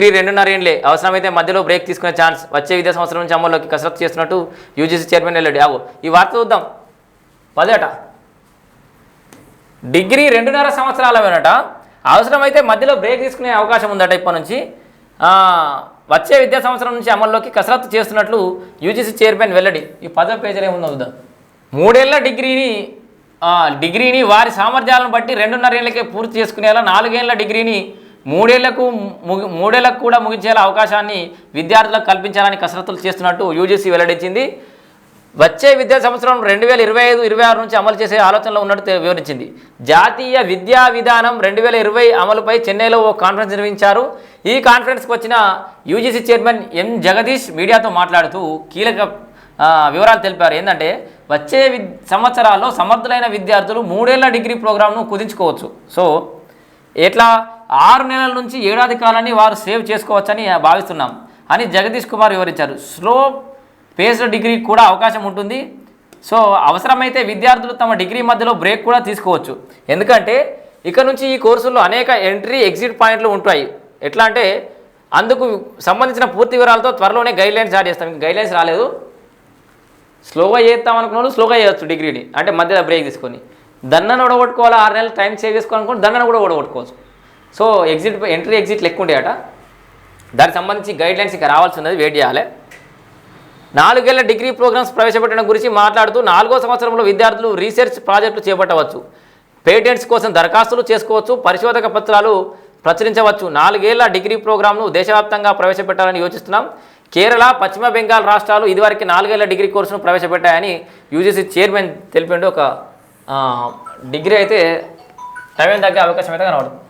Degree రెండున్నర ఏళ్ళే అవసరమైతే మధ్యలో బ్రేక్ తీసుకునే ఛాన్స్ వచ్చే విద్యా సంవత్సరం నుంచి అమల్లోకి కసరత్తు చేస్తున్నట్టు యూజీసీ చైర్మన్ వెళ్ళాడు. ఆగు. ఈ వార్త చూద్దాం. పదేట. డిగ్రీ రెండున్నర సంవత్సరాల వెనట అవసరమైతే మధ్యలో బ్రేక్ తీసుకునే అవకాశం ఉందట ఇప్పటి నుంచి. వచ్చే విద్యా సంవత్సరం నుంచి అమల్లోకి కసరత్తు చేస్తున్నట్లు యూజీసీ చైర్మన్ వెల్లడి. ఈ పదో పేజీలో ఏముందో చూద్దాం. మూడేళ్ళ డిగ్రీని డిగ్రీని వారి సామర్థ్యాలను బట్టి రెండున్నర ఏళ్ళకే పూర్తి చేసుకునేలా నాలుగేళ్ళ డిగ్రీని మూడేళ్ళకు మూడేళ్ళకు కూడా ముగించేలా అవకాశాన్ని విద్యార్థులకు కల్పించాలని కసరత్తులు చేస్తున్నట్టు యూజీసీ వెల్లడించింది. వచ్చే విద్యా సంవత్సరం రెండు వేల ఇరవై ఐదు ఇరవై ఆరు నుంచి అమలు చేసే ఆలోచనలో ఉన్నట్టు వివరించింది. జాతీయ విద్యా విధానం రెండు వేల ఇరవై అమలుపై చెన్నైలో ఓ కాన్ఫరెన్స్ నిర్వహించారు. ఈ కాన్ఫరెన్స్కి వచ్చిన యూజీసీ చైర్మన్ ఎం. జగదీష్ మీడియాతో మాట్లాడుతూ కీలక వివరాలు తెలిపారు. ఏంటంటే వచ్చే వి సంవత్సరాల్లో సమర్థులైన విద్యార్థులు మూడేళ్ళ డిగ్రీ ప్రోగ్రామ్ను కుదించుకోవచ్చు. సో ఎట్లా? ఆరు నెలల నుంచి ఏడాది కాలాన్ని వారు సేవ్ చేసుకోవచ్చని భావిస్తున్నాం. అని జగదీష్ కుమార్ వివరించారు. స్లో పేస్డ్ డిగ్రీ కూడా అవకాశం ఉంటుంది. సో అవసరమైతే విద్యార్థులు తమ డిగ్రీ మధ్యలో బ్రేక్ కూడా తీసుకోవచ్చు. ఎందుకంటే ఇక నుంచి ఈ కోర్సుల్లో అనేక ఎంట్రీ ఎగ్జిట్ పాయింట్లు ఉంటాయి. ఎట్లా అంటే అందుకు సంబంధించిన పూర్తి వివరాలతో త్వరలోనే గైడ్లైన్స్ జారీ చేస్తాం. ఇంకా గైడ్లైన్స్ రాలేదు. స్లోగా చేద్దాం అనుకున్నాడు స్లోగా చేయొచ్చు డిగ్రీని. అంటే మధ్యలో బ్రేక్ తీసుకొని. దండను ఓడగొట్టుకోవాలి? ఆరు నెలలు టైం సేవ్ చేసుకోవాలనుకుంటే దండను కూడా ఓడగొట్టుకోవచ్చు. సో ఎగ్జిట్ ఎంట్రీ ఎగ్జిట్ లెక్క ఉండేట దానికి సంబంధించి గైడ్ లైన్స్ ఇంకా రావాల్సి ఉన్నది వెయిట్ చేయాలి. నాలుగేళ్ళ డిగ్రీ ప్రోగ్రామ్స్ ప్రవేశపెట్టడం గురించి మాట్లాడుతూ నాలుగో సంవత్సరంలో విద్యార్థులు రీసెర్చ్ ప్రాజెక్టులు చేపట్టవచ్చు. పేటెంట్స్ కోసం దరఖాస్తులు చేసుకోవచ్చు పరిశోధక పత్రాలు ప్రచురించవచ్చు. నాలుగేళ్ళ డిగ్రీ ప్రోగ్రామ్ను దేశవ్యాప్తంగా ప్రవేశపెట్టాలని యోచిస్తున్నాం. కేరళ పశ్చిమ బెంగాల్ రాష్ట్రాలు ఇదివరకు నాలుగేళ్ళ డిగ్రీ కోర్సును ప్రవేశపెట్టాయని యూజీసీ చైర్మన్ తెలిపిండు ఒక డిగ్రీ అయితే టైం తగ్గే అవకాశం అయితే కనబడుతుంది.